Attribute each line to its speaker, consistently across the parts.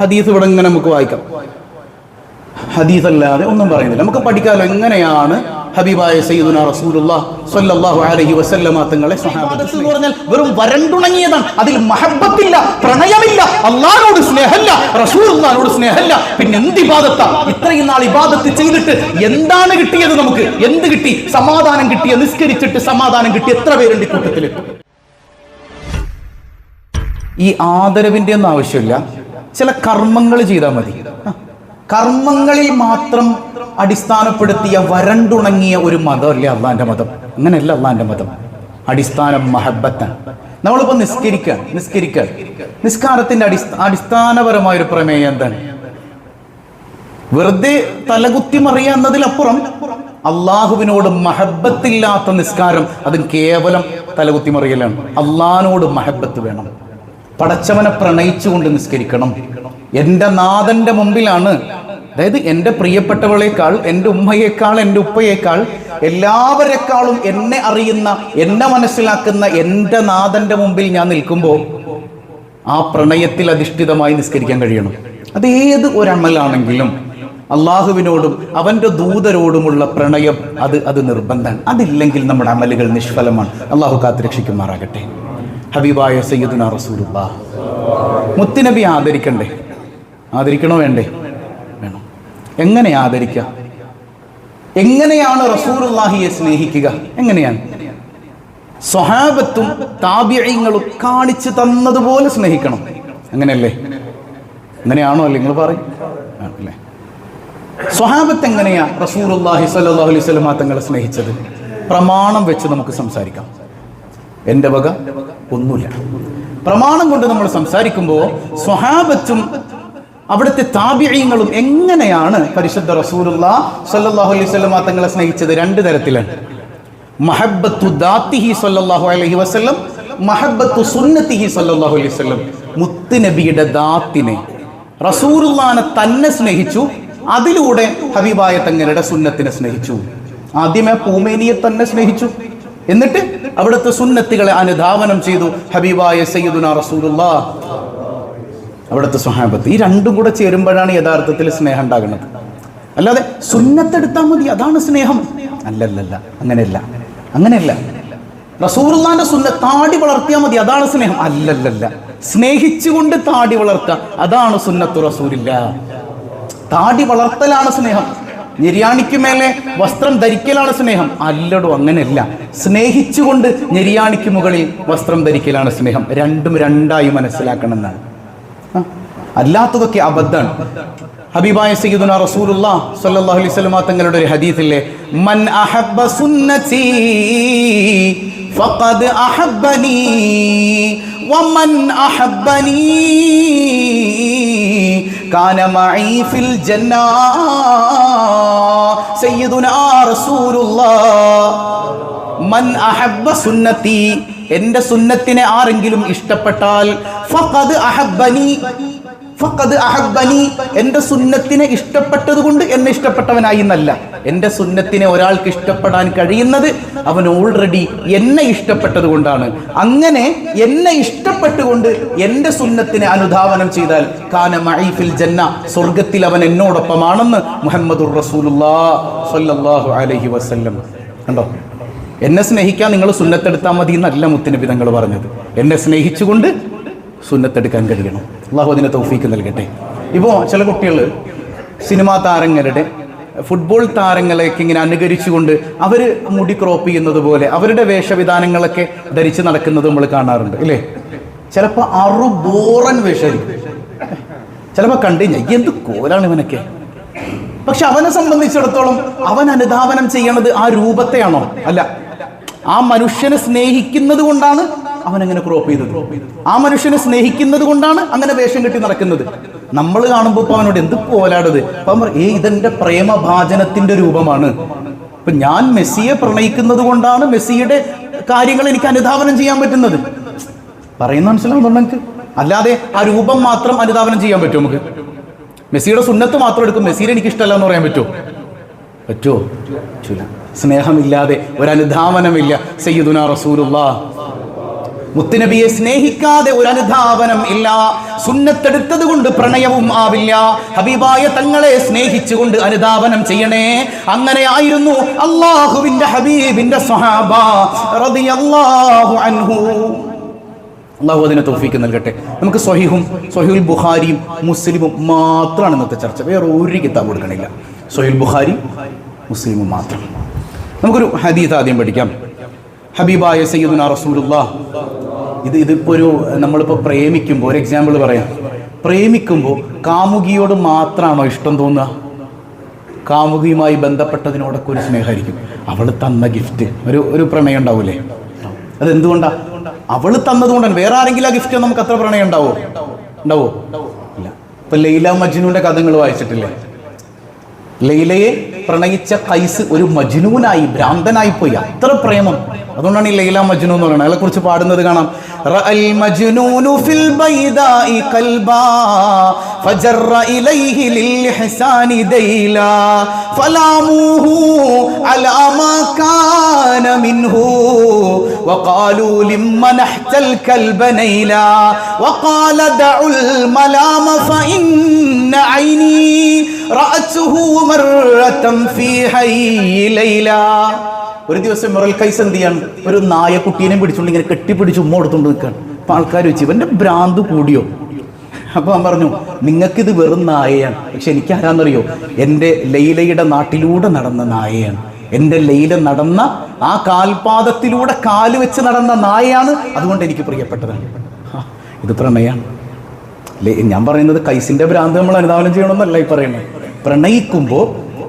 Speaker 1: ഹദീസ് ഇവിടെ ഇങ്ങനെ നമുക്ക് വായിക്കാം. ഹദീസ് അല്ലാതെ ഒന്നും പറയുന്നില്ല. നമുക്ക് പഠിക്കാമല്ലോ എങ്ങനെയാണ് ഹബീബായ സയ്യിദുന റസൂലുള്ളാഹ് സ്വല്ലല്ലാഹു അലൈഹി വസല്ലമ തങ്ങളെ സ്വഹാബത്ത് എന്ന് പറഞ്ഞാൽ വെറും വരണ്ടുണങ്ങിയതാണ്. അതിൽ മഹബ്ബത്തില്ല പ്രണയമില്ല അല്ലാഹുവോട് സ്നേഹമില്ല റസൂലുള്ളാഹിനോട് സ്നേഹമില്ല പിന്നെ എന്ത് ഇബാദത്ത? ഇത്രയും നാൾ ഇബാദത്ത് ചെയ്തിട്ട് എന്താണ് കിട്ടിയത് നമുക്ക്? എന്ത് കിട്ടി? സമാധാനം കിട്ടിയ നിസ്കരിച്ചിട്ട് സമാധാനം കിട്ടി എത്ര പേരുണ്ട് ഈ കൂട്ടത്തിൽ ഈ ആദരവിന്റെ ഒന്നും ആവശ്യമില്ല. ചില കർമ്മങ്ങൾ ചെയ്താൽ മതി. കർമ്മങ്ങളിൽ മാത്രം അടിസ്ഥാനപ്പെടുത്തിയ വരണ്ടുണങ്ങിയ ഒരു മതമല്ല അള്ളാന്റെ മതം? അങ്ങനെയല്ല അള്ളാന്റെ മതം. അടിസ്ഥാനം മഹബത്താണ് നമ്മളിപ്പോ നിസ്കരിക്കുക നിസ്കരിക്കുക നിസ്കാരത്തിന്റെ അടിസ്ഥാ അടിസ്ഥാനപരമായ ഒരു പ്രമേയം എന്താണ്? വെറുതെ തലകുത്തി മറിയുക എന്നതിലപ്പുറം അള്ളാഹുവിനോട് മഹബത്തില്ലാത്ത നിസ്കാരം അത് കേവലം തലകുത്തി മറിയലാണ്. അള്ളാഹിനോട് മഹബത്ത് വേണം. പടച്ചവനെ പ്രണയിച്ചുകൊണ്ട് നിസ്കരിക്കണം. എന്റെ നാഥന്റെ മുമ്പിലാണ്. അതായത് എന്റെ പ്രിയപ്പെട്ടവളേക്കാൾ എന്റെ ഉമ്മയേക്കാൾ എന്റെ ഉപ്പയേക്കാൾ എല്ലാവരെക്കാളും എന്നെ അറിയുന്ന എന്നെ മനസ്സിലാക്കുന്ന എന്റെ നാഥന്റെ മുമ്പിൽ ഞാൻ നിൽക്കുമ്പോൾ ആ പ്രണയത്തിൽ അധിഷ്ഠിതമായി നിസ്കരിക്കാൻ കഴിയണം. അത് ഏത് ഒരമലാണെങ്കിലും അള്ളാഹുവിനോടും അവന്റെ ദൂതരോടുമുള്ള പ്രണയം അത് അത് നിർബന്ധമാണ്. അതില്ലെങ്കിൽ നമ്മുടെ അമലുകൾ നിഷ്ഫലമാണ്. അള്ളാഹു കാത്തുരക്ഷിക്കുമാറാകട്ടെ. ഹബീബായ സയ്യിദുന റസൂലുള്ള. മുത്തുനബി ആദരിക്കണ്ടേ? ആദരിക്കണോ വേണ്ടേ? വേണം. എങ്ങനെ ആദരിക്കുക എങ്ങനെയാണ് റസൂലുള്ളാഹിയെ സ്നേഹിക്കുക? എങ്ങനെയാണ്? സ്വഹാബത്തും താപ്യങ്ങളും കാണിച്ചു തന്നതുപോലെ സ്നേഹിക്കണം. അങ്ങനെയല്ലേ? അങ്ങനെയാണോ അല്ലേ നിങ്ങൾ പറയും? സ്വഹാബത്ത് എങ്ങനെയാ റസൂലുള്ളാഹി സ്വല്ലല്ലാഹു അലൈഹി വസല്ലമ തങ്ങളെ സ്നേഹിച്ചത്? പ്രമാണം വെച്ച് നമുക്ക് സംസാരിക്കാം. എന്റെ വക? ഒന്നുമില്ല. പ്രമാണം കൊണ്ട് നമ്മൾ സംസാരിക്കുമ്പോൾ സ്വഹാബത്തും അവിടുത്തെ താബിയങ്ങളും എങ്ങനെയാണ് പരിശുദ്ധ റസൂലുള്ള സല്ലാഹു അലൈഹി വസല്ലമ തങ്ങളെ സ്നേഹിച്ചത്? രണ്ട് തരത്തിലാണ്. മഹബത്തു ദാത്തിഹി സല്ലാഹു അലൈഹി വസല്ലം മഹബത്തു സുന്നത്തിഹി സല്ലാഹു അലൈഹി വസല്ലം. മുത്തുനബിയുടെ ദാത്തിനെ റസൂലുള്ളാനെ തന്നെ സ്നേഹിച്ചു അതിലൂടെ ഹബീബായ തങ്ങളുടെ സുന്നത്തിനെ സ്നേഹിച്ചു. ആദ്യമേ പൂമേനിയെ തന്നെ സ്നേഹിച്ചു. എന്നിട്ട് അവിടുത്തെ സുന്നത്തുകളെ അനുധാവനം ചെയ്തു ഹബീബായ സയ്യിദുന റസൂലുള്ള. അവിടുത്തെ സ്വഹാബത്ത്. ഈ രണ്ടും കൂടെ ചേരുമ്പോഴാണ് യഥാർത്ഥത്തിൽ സ്നേഹം ഉണ്ടാകുന്നത്. അല്ലാതെ സുന്നത്തെടുത്താൽ മതി അതാണ് സ്നേഹം. അല്ലല്ലല്ല അങ്ങനെയല്ല അങ്ങനെയല്ല. റസൂറുല്ലാന്റെ സുന്ന താടി വളർത്തിയാൽ മതി അതാണ് സ്നേഹം. അല്ലല്ലല്ല സ്നേഹിച്ചുകൊണ്ട് താടി വളർത്തുക അതാണ് സുന്നത്തു റസൂലില്ല. താടി വളർത്തലാണ് സ്നേഹം. ഞെരിയാണിക്ക് മേലെ വസ്ത്രം ധരിക്കലാണ് സ്നേഹം. അല്ലടോ അങ്ങനെയല്ല. സ്നേഹിച്ചുകൊണ്ട് നിര്യാണിക്ക് മുകളിൽ വസ്ത്രം ധരിക്കലാണ് സ്നേഹം. രണ്ടും രണ്ടായി മനസ്സിലാക്കണം എന്നാണ് അല്ലാത്തതൊക്കെ അബദ്ധാണ് ഹബീബായ സയ്യിദുന റസൂലുള്ളാ സ്വല്ലല്ലാഹു അലൈഹി വസല്ലമ തങ്ങളുടെ ഒരു ഹദീസില്ലേ മൻ അഹബ്ബ സുന്നതി ഫഖദ് അഹബ്ബനി വമൻ അഹബ്ബനി കാന മഈ ഫിൽ ജന്ന സയ്യിദുന റസൂലുള്ളാ മൻ അഹബ്ബ സുന്നതി എന്റെ സുന്നത്തിനെ ആരെങ്കിലും ഇഷ്ടപ്പെട്ടാൽ ഫഖദ് അഹബ്ബനി ഫഖദ് അഹബ്ബനി എന്റെ സുന്നത്തിനെ ഇഷ്ടപ്പെട്ടത് കൊണ്ട് എന്നെ ഇഷ്ടപ്പെട്ടവനായി എന്നല്ല. എന്റെ സുന്നത്തിനെ ഒരാൾക്ക് ഇഷ്ടപ്പെടാൻ കഴിയുന്നത് അവൻ ഓൾറെഡി എന്നെ ഇഷ്ടപ്പെട്ടത് കൊണ്ടാണ്. അങ്ങനെ എന്നെ ഇഷ്ടപ്പെട്ടുകൊണ്ട് എന്റെ സുന്നത്തിനെ അനുധാവനം ചെയ്താൽ കാന മഈഫിൽ ജന്ന സ്വർഗത്തിൽ അവൻ എന്നോടൊപ്പമാണെന്ന് മുഹമ്മദുർ റസൂലുള്ളാ സ്വല്ലല്ലാഹു അലൈഹി വസല്ലം. കണ്ടോ? എന്നെ സ്നേഹിക്കാൻ നിങ്ങൾ സുന്നത്തെടുത്താൽ മതി എന്നല്ല മുത്തിനബി തങ്ങൾ പറഞ്ഞത്. എന്നെ സ്നേഹിച്ചുകൊണ്ട് സുന്നത്തെടുക്കാൻ കഴിയണം. അള്ളാഹു അതിനെ തൗഫീക്ക് നൽകട്ടെ. ഇപ്പോൾ ചില കുട്ടികൾ സിനിമാ താരങ്ങളുടെ ഫുട്ബോൾ താരങ്ങളെയൊക്കെ ഇങ്ങനെ അനുകരിച്ചുകൊണ്ട് അവർ മുടി ക്രോപ്പ് ചെയ്യുന്നത് പോലെ അവരുടെ വേഷവിധാനങ്ങളൊക്കെ ധരിച്ച് നടക്കുന്നത് നമ്മൾ കാണാറുണ്ട് ഇല്ലേ? ചിലപ്പോൾ അറുബോറൻ വേഷം ചിലപ്പോൾ കണ്ടു കഴിഞ്ഞാൽ എന്ത് കോലാണ് ഇവനൊക്കെ? പക്ഷെ അവനെ സംബന്ധിച്ചിടത്തോളം അവൻ അനുധാവനം ചെയ്യണത് ആ രൂപത്തെയാണോ? അല്ല ആ മനുഷ്യനെ സ്നേഹിക്കുന്നത് കൊണ്ടാണ് അവൻ അങ്ങനെ ക്രോപ്പ് ചെയ്തത് ആ മനുഷ്യനെ സ്നേഹിക്കുന്നത് കൊണ്ടാണ് അങ്ങനെ വേഷം കെട്ടി നടക്കുന്നത്. നമ്മൾ കാണുമ്പോൾ ഇപ്പൊ അവനോട് എന്ത് പോലാടത് അപ്പൊ ഏ ഇതെന്റെ പ്രേമഭാചനത്തിന്റെ രൂപമാണ്. ഇപ്പൊ ഞാൻ മെസ്സിയെ പ്രണയിക്കുന്നത് കൊണ്ടാണ് മെസ്സിയുടെ കാര്യങ്ങൾ എനിക്ക് അനുധാവനം ചെയ്യാൻ പറ്റുന്നത്. പറയുന്ന മനസ്സിലാവുന്നുണ്ടോ നിങ്ങൾക്ക് അല്ലാതെ ആ രൂപം മാത്രം അനുധാവനം ചെയ്യാൻ പറ്റുമോ നമുക്ക്? മെസ്സിയുടെ സുന്നത്ത് മാത്രം എടുക്കും. മെസ്സിയെ എനിക്ക് ഇഷ്ടമല്ല എന്ന് പറയാൻ പറ്റുമോ? പറ്റുമോ? സ്നേഹമില്ലാതെ ഒരനുധാവനമില്ല. സയ്യിദുന റസൂലുള്ള. മുത്തുനബിയെ സ്നേഹിക്കാതെ ഒരു അനുധാവനം ഇല്ല. സുന്നത്തെടുത്തത് കൊണ്ട് പ്രണയവും ആവില്ല. ഹബീബായ തങ്ങളെ സ്നേഹിച്ചുകൊണ്ട് അനുധാവനം ചെയ്യണേ. അങ്ങനെ ആയിരുന്നു അള്ളാഹുവിന്റെ ഹബീബിന്റെ സ്വഹാബ റളിയല്ലാഹു അൻഹു. അള്ളാഹു അതിനെ തോഫിക്ക് നൽകട്ടെ. നമുക്ക് സ്വഹീഹും സ്വഹീൽ ബുഖാരിയും മുസ്ലിമും മാത്രമാണ് ഇന്നത്തെ ചർച്ച. വേറെ ഒരു കിതാബ് കൊടുക്കണില്ല. സ്വഹീൽ ബുഖാരി മുസ്ലിമും മാത്രം. നമുക്കൊരു ഹദീത് ആദ്യം പഠിക്കാം. ഹബീബായ സയ്യിദുന റസൂലുല്ലാ ഇത് ഇതിപ്പോൾ ഒരു നമ്മളിപ്പോൾ പ്രേമിക്കുമ്പോൾ ഒരു എക്സാമ്പിൾ പറയാം. പ്രേമിക്കുമ്പോൾ കാമുകിയോട് മാത്രമാണോ ഇഷ്ടം തോന്നുക? കാമുകിയുമായി ബന്ധപ്പെട്ടതിനോടൊക്കെ ഒരു സ്നേഹമായിരിക്കും. അവൾ തന്ന ഗിഫ്റ്റ് ഒരു ഒരു പ്രണയം ഉണ്ടാവൂലേ? അതെന്തുകൊണ്ടാ? അവൾ തന്നതുകൊണ്ടാണ്. വേറെ ആരെങ്കിലും ആ ഗിഫ്റ്റ് നമുക്ക് അത്ര പ്രണയം ഉണ്ടാവോ? ഉണ്ടാവോ? ഇല്ല. ഇപ്പൊ ലൈല മജ്നുവിന്റെ കഥകൾ വായിച്ചിട്ടില്ലേ? ലൈലയെ പ്രണയിച്ച കൈസ് ഒരു മജ്നൂനായി ഭ്രാന്തനായി പോയി. അത്ര പ്രേമം. അതുകൊണ്ടാണ് ഈ ലൈല മജ്നു എന്ന് പറയുന്നത്. അയാളെ കുറിച്ച് പാടുന്നത് കാണാം. റഅൽ ഫിൽ ഖൽബാ ഫജറ ഇലൈഹി ലിൽ ഫലാമുഹു അലാ മാ കാന മിൻഹു وقالوا لمن نحت الكلب نيلا وقال دعوا الملام فإن عيني رأته مرة في حي ليلى ഒരു ദിവസം മിറൽ കൈസ് എന്ത് ചെയ്യാണ് ഒരു നായക്കുട്ടീനെ പിടിച്ചുകൊണ്ട് ഇങ്ങനെ കെട്ടിപ്പിടിച്ച് ഉമ്മ കൊടുത്തുകൊണ്ട് നിൽക്കുകയാണ് അപ്പൊ ആൾക്കാർ വെച്ച് ഇവന്റെ ഭ്രാന്ത് കൂടിയോ അപ്പൊ ഞാൻ പറഞ്ഞു നിങ്ങൾക്കിത് വെറും നായയാണ്. പക്ഷെ എനിക്ക് ആരാന്നറിയോ എന്റെ ലൈലയുടെ നാട്ടിലൂടെ നടന്ന നായയാണ്. എന്റെ ലൈല നടന്ന ആ കാൽപാദത്തിലൂടെ കാൽ വെച്ച് നടന്ന നായയാണ് അതുകൊണ്ട് എനിക്ക് പ്രിയപ്പെട്ടതാണ് ഇത് പ്രണയാണ്. ഞാൻ പറയുന്നത് കൈസിന്റെ ഭ്രാന്ത് നമ്മൾ അനുധാവനം ചെയ്യണമെന്നല്ല ഈ പറയുന്നത്. പ്രണയിക്കുമ്പോൾ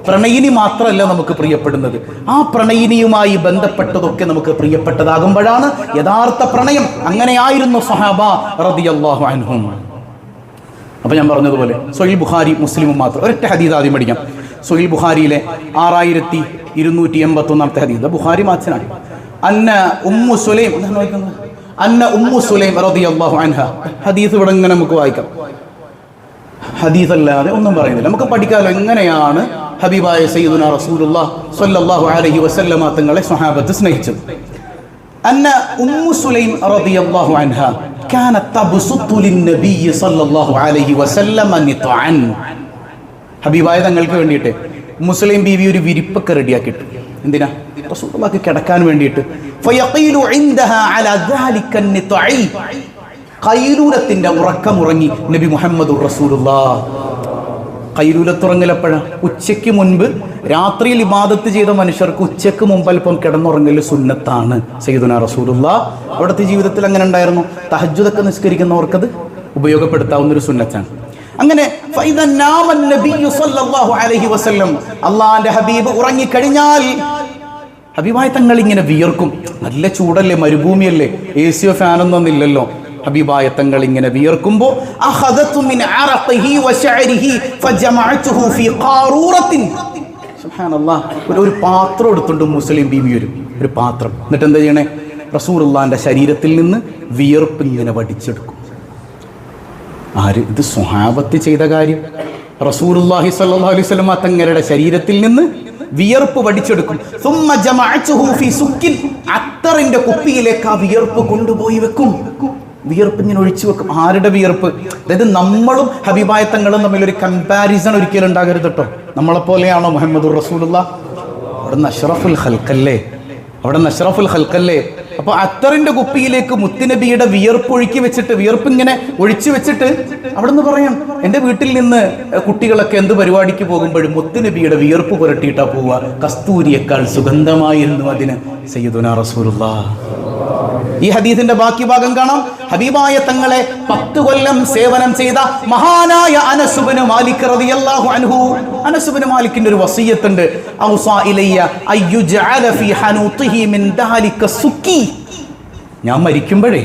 Speaker 1: പ്രണയിനി മാത്രമല്ല നമുക്ക് പ്രിയപ്പെടുന്നത്. ആ പ്രണയിനിയുമായി ബന്ധപ്പെട്ടതൊക്കെ നമുക്ക് പ്രിയപ്പെട്ടതാകുമ്പോഴാണ് യഥാർത്ഥ പ്രണയം. അങ്ങനെയായിരുന്നു സഹാബ റളിയല്ലാഹു അൻഹും. അപ്പോൾ ഞാൻ പറഞ്ഞതുപോലെ സൊയിൽ ബുഖാരി മുസ്ലിമും മാത്രം. ഒരൊറ്റ ഹദീദ് ആദ്യം പഠിക്കാം. സൊയിൽ ബുഖാരിയിലെ ആറായിരത്തി ഇരുന്നൂറ്റി എൺപത്തൊന്നാമത്തെ ഹദീദ് ബുഖാരി മാച്ചനാണ് അന്ന ഉമ്മു സുലൈം അന്ന ഉമ്മു സുലൈം റതി അള്ളാഹു അൻഹ. ഹദീസ് ഇവിടെ ഇങ്ങനെ നമുക്ക് വായിക്കാം. ഹദീസ് അല്ലാതെ ഒന്നും പറയുന്നില്ല. നമുക്ക് പഠിക്കാമല്ലോ എങ്ങനെയാണ് ഹബീബായ സയ്യിദുന റസൂലുള്ള സല്ലല്ലാഹു അലൈഹി വസല്ലമ തങ്ങളെ സ്വഹാബത്ത് സ്നേഹിച്ചത്? അന്ന ഉമ്മു സുലൈം റളിയല്ലാഹു അൻഹ. ഹബീബായ തങ്ങൾക്ക് വേണ്ടിയിട്ട്. മുസ്ലിം ബീവി ഒരു വിരിപ്പൊക്കെ റെഡിയാക്കിട്ടു എന്തിനാ? റസൂലുള്ളാഹ്ക്ക് കിടക്കാൻ വേണ്ടിയിട്ട്. ഫയഖീലു ഇൻദഹാ അലാ ദാലിക നിത്ഈ ഖൈലൂലത്തിന്റെ ഉറക്കമുറങ്ങി നബി മുഹമ്മദുർ റസൂലുള്ളാഹ്. കൈരൂലത്തുറങ്ങലപ്പോഴ. ഉച്ചയ്ക്ക് മുൻപ് രാത്രിയിൽ ഇബാദത്ത് ചെയ്ത മനുഷ്യർക്ക് ഉച്ചയ്ക്ക് മുമ്പ് അല്പം കിടന്നുറങ്ങൽ സുന്നത്താണ്. സയ്യിദുന റസൂലുള്ള. അവിടുത്തെ ജീവിതത്തിൽ അങ്ങനെ ഉണ്ടായിരുന്നു. തഹജുദൊക്കെ നിസ്കരിക്കുന്നവർക്കത് ഉപയോഗപ്പെടുത്താവുന്ന ഒരു സുന്നത്താണ്. അങ്ങനെ അള്ളാന്റെ ഹബീബ് ഉറങ്ങിക്കഴിഞ്ഞാൽ ഹബീബായ തങ്ങൾ ഇങ്ങനെ വിയർക്കും. നല്ല ചൂടല്ലേ മരുഭൂമിയല്ലേ എ സിയോ ഫാനൊന്നും ഇല്ലല്ലോ. ഹബീബായ തങ്ങൾ ഇങ്ങനെ വിയർക്കുമ്പോൾ ഒരു പാത്രം എടുത്തുണ്ട് മുസ്ലിം ബീവി ഒരു ഒരു പാത്രം. എന്നിട്ട് എന്താ ചെയ്യണേ? റസൂലുള്ളാന്റെ ശരീരത്തിൽ നിന്ന് വിയർപ്പ് ഇങ്ങനെ വടിച്ചെടുക്കും. ആര്? ഇത് സ്വഹാബത്ത് ചെയ്ത കാര്യം. റസൂലുള്ളാഹി സ്വല്ലല്ലാഹു അലൈഹി വസല്ലം തങ്ങളുടെ ശരീരത്തിൽ നിന്ന് വിയർപ്പ് വടിച്ചെടുക്കും. സുമ്മ ജമഅതുഹു ഫീ സുക്കിൻ. അത്തറിന്റെ കുപ്പിയിലേക്ക് ആ വിയർപ്പ് കൊണ്ടുപോയി വെക്കും. വിയർപ്പ് ഇങ്ങനെ ഒഴിച്ചു വെക്കും. ആരുടെ വിയർപ്പ്? അതായത് നമ്മളും ഹബീബായ തങ്ങളും തമ്മിൽ ഒരു കമ്പാരിസൺ ഒരിക്കലും ഉണ്ടാകരുത് കേട്ടോ നമ്മളെപ്പോലെയാണോ മുഹമ്മദ് റസൂലുള്ള? അവിടെ നഷറഫുൽ ഹൽക്കല്ലേ അവിടെ നഷറഫുൽ ഹൽക്കല്ലേ അപ്പൊ അത്തറിന്റെ കുപ്പിയിലേക്ക് മുത്തുനബിയുടെ വിയർപ്പ് ഒഴുക്കി വെച്ചിട്ട് വിയർപ്പ് ഇങ്ങനെ ഒഴിച്ചു വെച്ചിട്ട് അവിടെ നിന്ന് പറയാം എന്റെ വീട്ടിൽ നിന്ന് കുട്ടികളൊക്കെ എന്ത് പരിപാടിക്ക് പോകുമ്പോഴും മുത്തുനബിയുടെ വിയർപ്പ് പുരട്ടിയിട്ടാ പോവുക. കസ്തൂരിയേക്കാൾ സുഗന്ധമായിരുന്നു അതിന്. സയ്യിദുന റസൂലുള്ള. ഈ ഹദീസിന്റെ ബാക്കി ഭാഗം കാണാം. ഹബീബായ തങ്ങളെ പത്ത് കൊല്ലം സേവനം ചെയ്ത മഹാനായ അനസുബിന് മാലിക് റളിയല്ലാഹു അൻഹു. അനസുബിന് മാലിക്കിന്റെ ഒരു വസീയത്തുണ്ട്. ഔസാ ഇലയ്യ അയ്യുജഅല ഫീ ഹനൂതിഹി മിൻ ദാലിക സുക്കി. ഞാൻ മരിക്കുമ്പോഴേ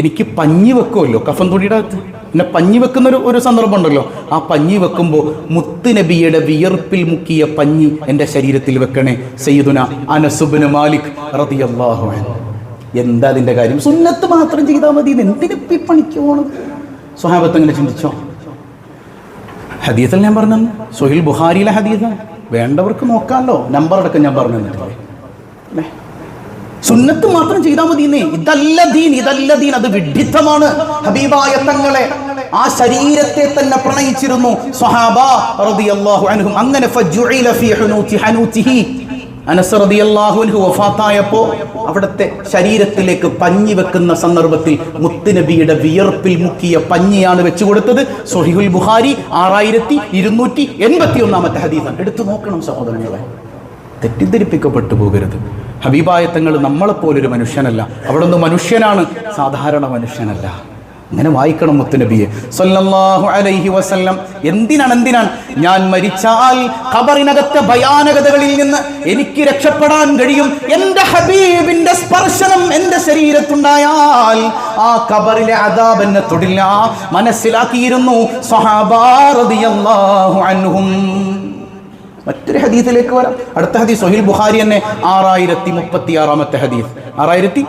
Speaker 1: എനിക്ക് പഞ്ഞി വെക്കുമല്ലോ കഫൻ തുടിയുടെ പിന്നെ പഞ്ഞി വെക്കുന്ന ഒരു ഒരു സന്ദർഭം ഉണ്ടല്ലോ. ആ പഞ്ഞി വെക്കുമ്പോൾ മുത്തുനബിയുടെ വിയർപ്പിൽ മുക്കിയ പഞ്ഞി എന്റെ ശരീരത്തിൽ വെക്കണേ സയ്യിദുന അനസുബിന് മാലിക് റളിയല്ലാഹു അൻഹു. എന്താ അതിന്റെ കാര്യം? സുന്നത്ത് മാത്രം ചെയ്താൽ മതി. ഇത് എന്തിന് ഇപ്പൊ ഈ പണിക്ക് പോണത് സ്വഹാബത്ത് അങ്ങനെ ചിന്തിച്ചോ? ഹദീസിൽ ഞാൻ പറഞ്ഞു സുഹിൽ ബുഹാരിയിലെ ഹദീസ്. വേണ്ടവർക്ക് നോക്കാമല്ലോ നമ്പർ അടക്കം ഞാൻ പറഞ്ഞു അല്ലേ? സുന്നത്ത് മാത്രം ചെയ്താൽ മതി ഇതല്ല ദീൻ ഇതല്ല ദീൻ. അത് വിഡിത്തമാണ് ഹബീബായ തങ്ങളെ ആ ശരീരത്തെ തന്നെ പ്രണയിച്ചിരുന്നു സ്വഹാബ റളിയല്ലാഹു അൻഹും. അങ്ങനെ ഫജുഇല ഫീ ഹനൂതി ഹനൂതിഹി അനസ് റളിയല്ലാഹു അൻഹു വഫാത്തായപ്പോ അവിടുത്തെ ശരീരത്തിലേക്ക് പഞ്ഞി വെക്കുന്ന സന്ദർഭത്തിൽ മുത്തുനബിയുടെ വിയർപ്പിൽ മുക്കിയ പഞ്ഞിയാണ് വെച്ചു കൊടുത്തത്. സൊഹിഹുൽ ബുഹാരി ആറായിരത്തി ഇരുന്നൂറ്റി എൺപത്തി ഒന്നാമത്തെ ഹദീസാണ്. എടുത്തു നോക്കണം സഹോദരങ്ങളെ. തെറ്റിദ്ധരിപ്പിക്കപ്പെട്ടു പോകരുത്. ഹബീബായത്തങ്ങൾ നമ്മളെപ്പോലൊരു മനുഷ്യനല്ല. അവിടെ നിന്ന് മനുഷ്യനാണ് സാധാരണ മനുഷ്യനല്ല. അങ്ങനെ വായിക്കണം മുത്തുനബിയെ. സല്ലല്ലാഹു അലൈഹി വസല്ലം. എന്തിനാണ് എന്തിനാണ്? ഞാൻ മരിച്ചാൽ ഖബറിനകത്തെ ഭയാനകതകളിൽ നിന്ന് എനിക്ക് രക്ഷപ്പെടാൻ കഴിയും. എന്റെ ഹബീബിന്റെ സ്പർശനം എന്റെ ശരീരത്തുണ്ടായാൽ ആ ഖബറിലെ അദാബ് എന്നെ തൊടില്ല. മനസ്സിലാക്കിയിരുന്നു അൻഹും. മറ്റൊരു ഹദീസിലേക്ക് വരാം. അടുത്ത ഹദീസ് സൊഹിൽ ബുഖാരി തന്നെ. ആറായിരത്തി മുപ്പത്തി ആറാമത്തെ ഹദീസ്. ആറായിരത്തി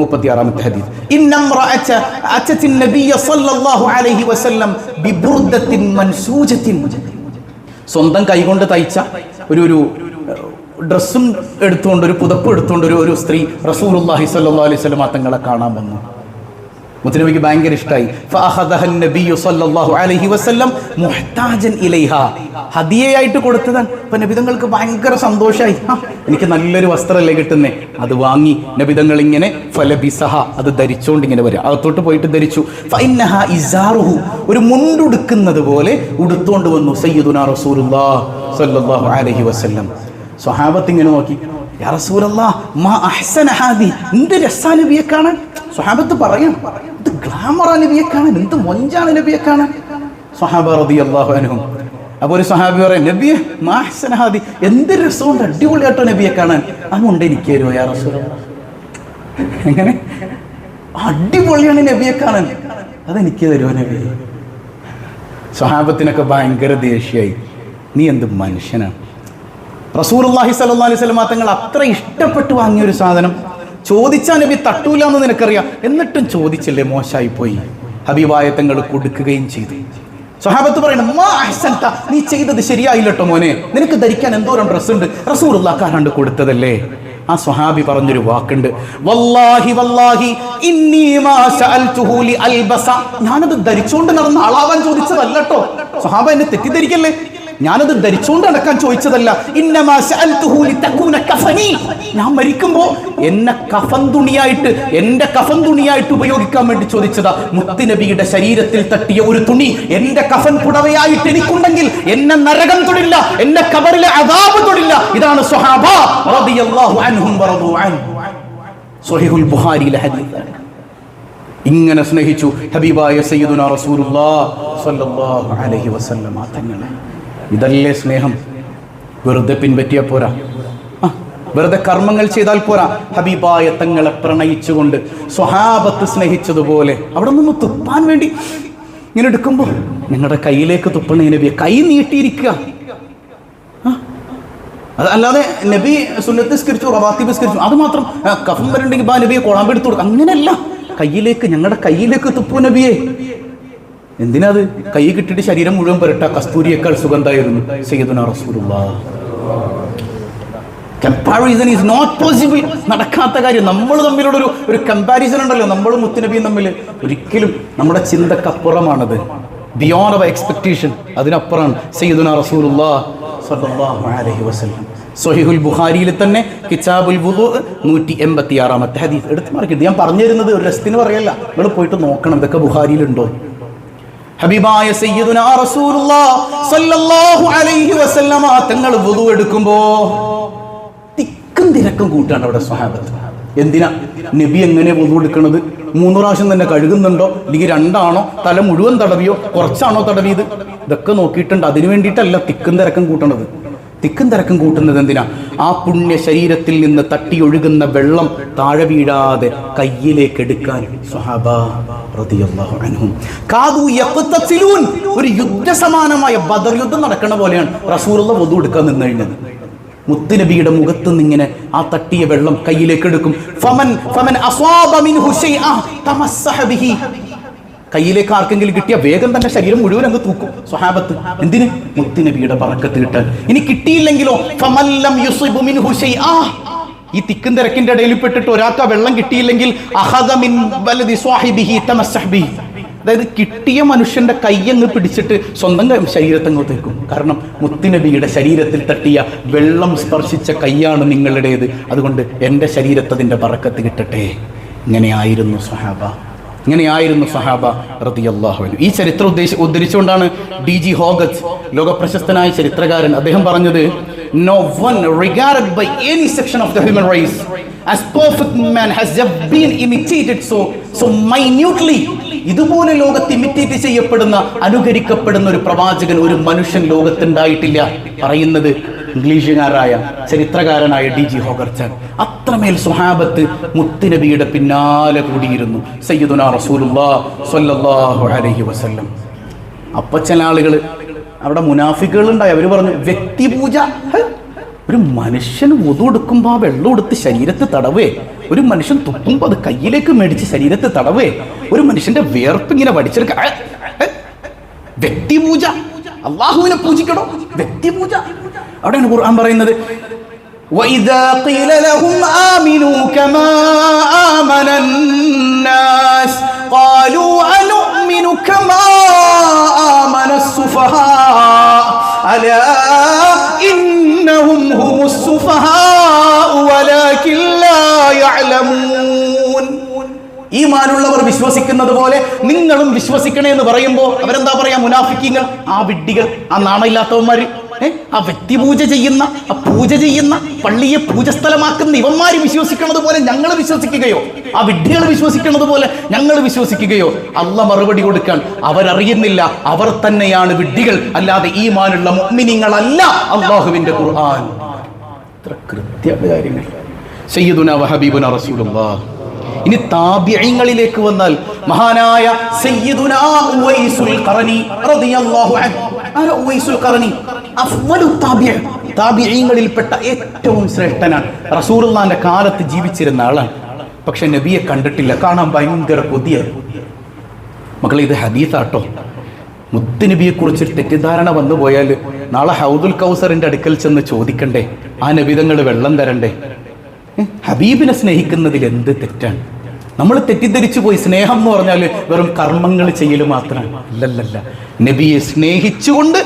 Speaker 1: മുപ്പത്തി ആറാമത്തെ ഹദീസ്. ഇന്നംറഅത അതത് നബിയ സല്ലല്ലാഹു അലൈഹി വസല്ലം ബിബുർദത്തിൻ മൻസൂജത്തിൻ. സ്വന്തം കൈകൊണ്ട് തയ്ച്ച ഒരു ഒരു ഡ്രസ്സും എടുത്തുകൊണ്ട് ഒരു പുതപ്പ് എടുത്തുകൊണ്ട് ഒരു ഒരു സ്ത്രീ റസൂലുള്ളാഹി സ്വല്ലല്ലാഹു അലൈഹി വസല്ലം തങ്ങളെ കാണാൻ വന്നു. മുത്തനബിക്ക് ഭയങ്കര ഇഷ്ടമായി ഹദിയയായിട്ട് കൊടുത്തതാണ്. ഇപ്പൊ നബിതങ്ങൾക്ക് ഭയങ്കര സന്തോഷമായി എനിക്ക് നല്ലൊരു വസ്ത്രമല്ലേ കിട്ടുന്നേ. അത് വാങ്ങി നബിതങ്ങൾ ഇങ്ങനെ ഫലബിസഹ അത് ധരിച്ചോണ്ട് ഇങ്ങനെ വരും. അകത്തോട്ട് പോയിട്ട് ധരിച്ചു. ഇസാറുഹു ഒരു മുണ്ടുടുക്കുന്നത് പോലെ ഉടുത്തോണ്ട് വന്നു സയ്യിദുനാ സ്വല്ലല്ലാഹു അലൈഹി വസല്ലം. സ്വഹാബത്ത് ഇങ്ങനെ നോക്കി. എന്ത് രസാ നബിയെ കാണാൻ? സ്വഹാബത്ത് പറയാം ഇത് ഗ്ലാമറാ നബിയെ കാണാൻ എന്ത് മൊഞ്ചാണ് നബിയെ കാണാൻ? സ്വഹാബ റളിയല്ലാഹു അൻഹും. അപ്പോൾ ഒരു സ്വഹാബി പറയും നബിയെ മാ അഹ്സന ഹാദി എന്ത് രസമുണ്ട് അടിപൊളിയായിട്ടോ നബിയെ കാണാൻ? അതുകൊണ്ട് എനിക്ക് തരുമോ യാ റസൂലല്ലാ? എങ്ങനെ? അടിപൊളിയാണ് നബിയെ കാണാൻ. അതെനിക്ക് തരുമോ നബി സ്വഹാബത്തിനൊക്കെ ഭയങ്കര ദേഷ്യമായി നീ എന്ത് മനുഷ്യനാണ് റസൂലുള്ളാഹി സ്വല്ലല്ലാഹി അലൈഹി വസല്ലം തങ്ങൾ അത്ര ഇഷ്ടപ്പെട്ട് വാങ്ങിയ ഒരു സാധനം. ചോദിച്ചാൽ നബി തട്ടൂല എന്ന് നിനക്കറിയാം. എന്നിട്ടും ചോദിച്ചില്ലേ മോശമായി പോയി. ഹബീബായ തങ്ങൾ കൊടുക്കുകയും ചെയ്തു. സ്വഹാബത്ത് പറയണം "മാ അഹ്സൻത, നീ ചെയ്തത് ശരിയായില്ലട്ടോ മോനെ. നിനക്ക് ധരിക്കാൻ എന്തോരം ഡ്രസ് ഉണ്ട്. റസൂർ റസൂറുള്ളാക്കാരാണ്ട് കൊടുത്തതല്ലേ? ആ സ്വഹാബി പറഞ്ഞൊരു വാക്കുണ്ട് വല്ലാഹി വല്ലാഹി ഞാനത് ധരിച്ചുകൊണ്ട് നടന്ന ആളാവാൻ ചോദിച്ചതല്ലട്ടോ. സ്വഹാബ എന്നെ തെറ്റിദ്ധരിക്കല്ലേ? ഞാനത് ധരിച്ചുകൊണ്ട് നടക്കാൻ ചോദിച്ചതല്ല. ഞാൻ മരിക്കുമ്പോ എന്നെ കഫൻ തുണിയായിട്ട് എന്റെ കഫൻ തുണിയായിട്ട് ഉപയോഗിക്കാൻ വേണ്ടി ചോദിച്ചതാ. മുത്തുനബിയുടെ ശരീരത്തിൽ തട്ടിയ ഒരു തുണി എന്റെ കഫൻ പുടവയായിട്ട് എനിക്കുണ്ടെങ്കിൽ എന്നെ നരകം തൊടില്ല എന്നെ കബറിലെ അതാബ് തൊടില്ല. ഇതാണ് സ്വഹാബ ഇങ്ങനെ സ്നേഹിച്ചു ഹബീബായ സയ്യിദുന റസൂലുള്ളാഹി സ്വല്ലല്ലാഹു അലൈഹി വസല്ലം തങ്ങളെ. ഇതല്ലേ സ്നേഹം? വെറുതെ പിൻപറ്റിയ പോരാ. വെറുതെ കർമ്മങ്ങൾ ചെയ്താൽ പോരാ. ഹബീബായ തങ്ങളെ പ്രണയിച്ചുകൊണ്ട് സ്വഹാബത്ത് സ്നേഹിച്ചതുപോലെ അവിടെ നിന്ന് തുപ്പാൻ വേണ്ടി ഇങ്ങനെ എടുക്കുമ്പോൾ നിങ്ങളുടെ കയ്യിലേക്ക് തുപ്പണ നബിയെ. കൈ നീട്ടിയിരിക്കുക. അല്ലാതെ നബി സുന്നത്ത് സ്കരിച്ചു റവാത്തിബ് സ്കരിച്ചു അത് മാത്രം കഫം വരണ്ടെങ്കിൽ ബാ നബിയെ കൊളാമ്പ് എടുത്തു കൊടുക്കും. അങ്ങനെയല്ല. കയ്യിലേക്ക് ഞങ്ങളുടെ കയ്യിലേക്ക് തുപ്പു നബിയെ. എന്തിനാ അത് കൈ കിട്ടിയിട്ട് ശരീരം മുഴുവൻ പുരട്ട. കസ്തൂരിയേക്കാൾ സുഗന്ധായിരുന്നു സയ്യിദുന കമ്പാരിസൺ ഈസ് നോട്ട് പോസിബിൾ നടക്കാത്ത കാര്യം. നമ്മൾ തമ്മിലുള്ള ഒരു കമ്പാരിസൺ ഉണ്ടല്ലോ. നമ്മളും മുത്തുനബിയും തമ്മിൽ. ഒരിക്കലും നമ്മുടെ ചിന്തക്കപ്പുറമാണത് ബിയോണ്ട് അവർ എക്സ്പെക്ടേഷൻ അതിനപ്പുറമാണ് സയ്യിദുന സ്വല്ലല്ലാഹു അലൈഹി വസല്ലം. സൊഹിഹുൽ ബുഖാരിയിൽ തന്നെ കിതാബുൽ വുദു നൂറ്റി എൺപത്തി ആറാമത്തെ ഹദീസ്. എടുത്ത് മാർക്കിട്ട് ഞാൻ പറഞ്ഞു തരുന്നത് ഒരു രസത്തിന് പറയല്ല. നിങ്ങൾ പോയിട്ട് നോക്കണം. ഇതൊക്കെ ബുഖാരിയിലുണ്ടോ? ഹബീബായ സയ്യിദുനാ റസൂലുള്ളാഹ് സ്വല്ലല്ലാഹു അലൈഹി വസല്ലമ. തങ്ങൾ വുദു എടുക്കുമ്പോ തിക്കും തിരക്കും കൂട്ടാണ് അവിടെ സ്വഹാബത്ത്. എന്തിനാ? നബി എങ്ങനെ വുദു എടുക്കണത്? മൂന്ന് പ്രാവശ്യം തന്നെ കഴുകുന്നുണ്ടോ? അല്ലെങ്കിൽ രണ്ടാണോ? തല മുഴുവൻ തടവിയോ? കുറച്ചാണോ തടവിയത്? ഇതൊക്കെ നോക്കിയിട്ടുണ്ട്. അതിനു വേണ്ടിയിട്ടല്ല തിക്കും തിരക്കും കൂട്ടണത്. തിക്കും തിരക്കും കൂട്ടുന്നത് എന്തിനാ? ആ പുണ്യ ശരീരത്തിൽ നിന്ന് തട്ടിയൊഴുകുന്ന വെള്ളം താഴെ വീഴാതെ കയ്യിലേക്ക് എടുക്കാൻ. ഒരു യുദ്ധസമാനമായ ബദർ യുദ്ധം നടക്കുന്ന പോലെയാണ് റസൂലുള്ള വധു എടുക്കാൻ നിന്ന് കഴിഞ്ഞത്. മുത്തുനബിയുടെ മുഖത്ത് നിന്ന് ഇങ്ങനെ ആ തട്ടിയ വെള്ളം കയ്യിലേക്ക് എടുക്കും. ഫമൻ ഫമൻ മിൻഹു ഷൈഅ കയ്യിലേക്ക് ആർക്കെങ്കിലും കിട്ടിയ വേഗം തന്നെ ശരീരം മുഴുവൻ അങ്ങ് തൂക്കും. സ്വഹാബത്ത് എന്തിന്? മുത്തുനബിയുടെ പറക്കത്ത് കിട്ടാൻ. ഇനി കിട്ടിയില്ലെങ്കിലോ? ഈ തിക്കും തിരക്കിന്റെ ഇടയിൽ പെട്ടിട്ട് ഒരാൾക്ക് വെള്ളം കിട്ടിയില്ലെങ്കിൽ അതായത് കിട്ടിയ മനുഷ്യന്റെ കയ്യങ്ങ് പിടിച്ചിട്ട് സ്വന്തം ശരീരത്തങ്ങ് തേക്കും. കാരണം മുത്തുനബിയുടെ ശരീരത്തിൽ തട്ടിയ വെള്ളം സ്പർശിച്ച കൈയാണ് നിങ്ങളുടേത്. അതുകൊണ്ട് എന്റെ ശരീരത്തതിന്റെ പറക്കത്ത് കിട്ടട്ടെ. ഇങ്ങനെയായിരുന്നു സഹാബ ഇങ്ങനെയായിരുന്നു സഹാബ റളിയല്ലാഹു അൻഹു. ഈ ചരിത്ര ഉദ്ദേശ ഉദ്ധരിച്ചുകൊണ്ടാണ് ഡി ജി ഹോഗത്ത് ലോകപ്രശസ്തനായ ചരിത്രകാരൻ അദ്ദേഹം പറഞ്ഞത് no one regard by any section of the human race perfect man has just been imitated so so minutely. ഇതുപോലെ ലോകത്ത് ഇമിറ്റേറ്റ് ചെയ്യപ്പെടുന്ന അനുകരിക്കപ്പെടുന്ന ഒരു പ്രവാചകൻ ഒരു മനുഷ്യൻ ലോകത്തുണ്ടായിട്ടില്ല. പറയുന്നത് ഇംഗ്ലീഷുകാരായ ചരിത്രകാരനായ ഡി ജി ഹോഗർച്ച അത്രമേൽ സുഹാബത്ത് മുത്തുനബിയുടെ പിന്നാലെ കൂടിയിരുന്നു. സയ്യിദുന സ്വല്ലല്ലാഹു അലൈഹി വസല്ലം. അപ്പൊ ആളുകൾ അവിടെ മുനാഫിക്കുകൾ ഉണ്ടായി അവർ പറഞ്ഞു വ്യക്തിപൂജ? ഒരു മനുഷ്യൻ ഒതു എടുക്കുമ്പോൾ ആ വെള്ളം എടുത്ത് ശരീരത്ത് തടവേ ഒരു മനുഷ്യൻ തുപ്പുമ്പോൾ അത് കയ്യിലേക്ക് മേടിച്ച് ശരീരത്ത് തടവേ ഒരു മനുഷ്യന്റെ വിയർപ്പ് ഇങ്ങനെ വടിച്ചെടുക്ക ആ, ആ, വ്യക്തിപൂജ അള്ളാഹുവിനെ പൂജിക്കണോ വ്യക്തിപൂജ അവിടെയാണ് ഖുർആൻ പറയുന്നത് وَإِذَا قِيلَ لَهُمْ آمِنُوا كَمَا آمَنَ النَّاسُ قَالُوا أَنُؤْمِنُ كَمَا آمَنَ السُّفَهَاءُ أَلَا إِنَّهُمْ هُمُ السُّفَهَاءُ وَلَكِنْ لَا يَعْلَمُونَ ഈമാനുള്ളവർ വിശ്വസിക്കുന്നത് പോലെ നിങ്ങളും വിശ്വസിക്കണേ എന്ന് പറയുമ്പോൾ അവരെന്താ പറയാ മുനാഫിക്കങ്ങൾ ആ വിഡ്ഢികൾ ആ നാണയില്ലാത്തവന്മാര് ഏ ആ വ്യക്തി പൂജ ചെയ്യുന്ന ആ പൂജ ചെയ്യുന്ന പള്ളിയെ പൂജസ്ഥലമാക്കുന്ന ഇവന്മാര് വിശ്വസിക്കുന്നത് പോലെ ഞങ്ങൾ വിശ്വസിക്കുകയോ? ആ വിഡ്ഢികൾ വിശ്വസിക്കുന്നത് പോലെ ഞങ്ങൾ വിശ്വസിക്കുകയോ? അല്ല മറുപടി കൊടുക്കാൻ അവരറിയുന്നില്ല. അവർ തന്നെയാണ് വിഡ്ഢികൾ. അല്ലാതെ ഈ മാനുള്ള മിനിങ്ങളല്ല അള്ളാഹുവിന്റെ ഖുർആൻ. ഇത്ര കൃത്യമായ ഇനി താബിഈങ്ങളിലേക്ക് വന്നാൽ മഹാനായ സയ്യിദുന ഉവൈസുൽ ഖറനി റളിയല്ലാഹു അൻഹു. ആരാ ഉവൈസുൽ ഖറനി? താബിഈങ്ങളിൽപ്പെട്ട ഏറ്റവും ശ്രേഷ്ഠനാണ്. റസൂറുല്ലാന്റെ കാലത്ത് ജീവിച്ചിരുന്ന ആളാണ്. പക്ഷെ നബിയെ കണ്ടിട്ടില്ല. കാണാൻ ഭയങ്കര കൊതിയ. മക്കളെ ഇത് ഹദീസാട്ടോ. മുത്തുനബിയെ കുറിച്ച് തെറ്റിദ്ധാരണ വന്നു പോയാൽ നാളെ ഹൗദുൽ കൗസറിന്റെ അടുക്കൽ ചെന്ന് ചോദിക്കണ്ടേ? ആ നബിതങ്ങൾ വെള്ളം തരണ്ടേ? ഹബീബിനെ സ്നേഹിക്കുന്നതിൽ എന്ത് തെറ്റാണ്? നമ്മൾ തെറ്റിദ്ധരിച്ചു പോയി സ്നേഹം എന്ന് പറഞ്ഞാൽ വെറും കർമ്മങ്ങൾ ചെയ്യൽ മാത്രമാണ് അല്ലല്ലല്ല നബിയെ സ്നേഹിച്ചുകൊണ്ട്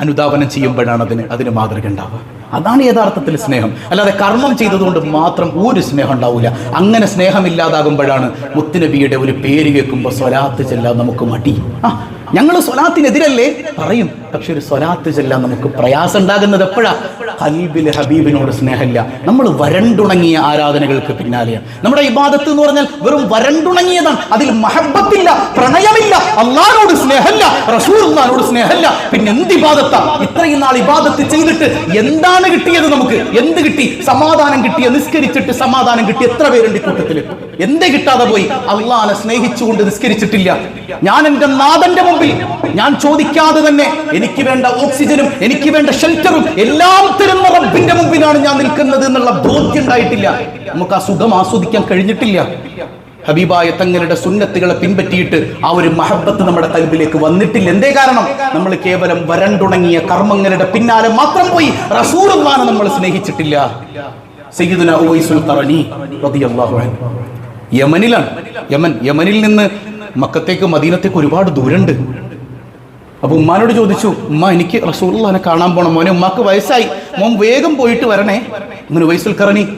Speaker 1: അനുധാവനം ചെയ്യുമ്പോഴാണ് അതിന് അതിന് മാതൃക ഉണ്ടാവുക. അതാണ് യഥാർത്ഥത്തിൽ സ്നേഹം. അല്ലാതെ കർമ്മം ചെയ്തതുകൊണ്ട് മാത്രം ഒരു സ്നേഹം ഉണ്ടാവില്ല അങ്ങനെ സ്നേഹമില്ലാതാകുമ്പോഴാണ് മുത്തുനബിയുടെ ഒരു പേര് കേൾക്കുമ്പോൾ സ്വലാത്ത് ചെല്ലാൻ നമുക്ക് മടി. ആ ഞങ്ങൾ സ്വലാത്തിനെതിരല്ലേ? പറയും. പക്ഷെ ഒരു സ്വലാത്ത് ചെല്ലാൻ നമുക്ക് പ്രയാസം ഉണ്ടാകുന്നത് എപ്പോഴാ? ഹബീബിൽ ഹബീബിനോട് സ്നേഹമില്ല. നമ്മൾ വരണ്ടുണങ്ങിയ ആരാധനകൾക്ക് പിന്നാലെയാണ്. നമ്മുടെ ഇബാദത്ത് എന്ന് പറഞ്ഞാൽ വെറും വരണ്ടുണങ്ങിയതാണ്. അതിൽ മഹബത്തില്ല പ്രണയമില്ല അള്ളാഹിനോട് സ്നേഹമില്ല റസൂർനോട് സ്നേഹമില്ല. പിന്നെ എന്ത് ഇബാദത്താ? ഇത്രയും നാൾ ഇബാദത്ത് ചെയ്തിട്ട് എന്താണ് കിട്ടിയത് നമുക്ക്? എന്ത് കിട്ടി? സമാധാനം കിട്ടിയ നിസ്കരിച്ചിട്ട് സമാധാനം കിട്ടി. എത്ര പേരുണ്ട് കൂട്ടത്തിൽ എന്തേ കിട്ടാതെ പോയി? അള്ളാനെ സ്നേഹിച്ചുകൊണ്ട് നിസ്കരിച്ചിട്ടില്ല. ഞാൻ എന്റെ നാഥന്റെ മുമ്പിൽ. ഞാൻ ചോദിക്കാതെ തന്നെ എനിക്ക് വേണ്ട ഓക്സിജനും എനിക്ക് വേണ്ട ഷെൽറ്ററും എല്ലാം തരുന്ന റബ്ബിന്റെ മുമ്പിലാണ് ഞാൻ നിൽക്കുന്നത് എന്നുള്ള ബോധ്യം ഉണ്ടായിട്ടില്ല. നമുക്ക് ആ സുഖം ആസ്വദിക്കാൻ കഴിഞ്ഞിട്ടില്ല. ഹബീബായ തങ്ങളുടെ സുന്നത്തുകളെ പിൻപറ്റിയിട്ട് ആ ഒരു മഹബത്ത് നമ്മുടെ കൽബിലേക്ക് വന്നിട്ടില്ല. എന്തേ കാരണം? നമ്മൾ കേവലം വരണ്ടുണങ്ങിയ കർമ്മങ്ങളുടെ പിന്നാലെ മാത്രം പോയി റസൂറുമാനെ നമ്മൾ സ്നേഹിച്ചിട്ടില്ല. ഉവൈസുൽ റളിയല്ലാഹു യമനിലാണ്. യമൻ യമനിൽ നിന്ന് മക്കത്തേക്ക് മദീനത്തേക്ക് ഒരുപാട് ദൂരമുണ്ട്. അപ്പൊ ഉമ്മാനോട് ചോദിച്ചു ഉമ്മ എനിക്ക് റസൂള്ളനെ കാണാൻ പോണം. മോനെ ഉമ്മാക്ക് വയസ്സായി. മോൻ വേഗം പോയിട്ട് വരണേ. അങ്ങനെ വയസ്സിൽ കറണി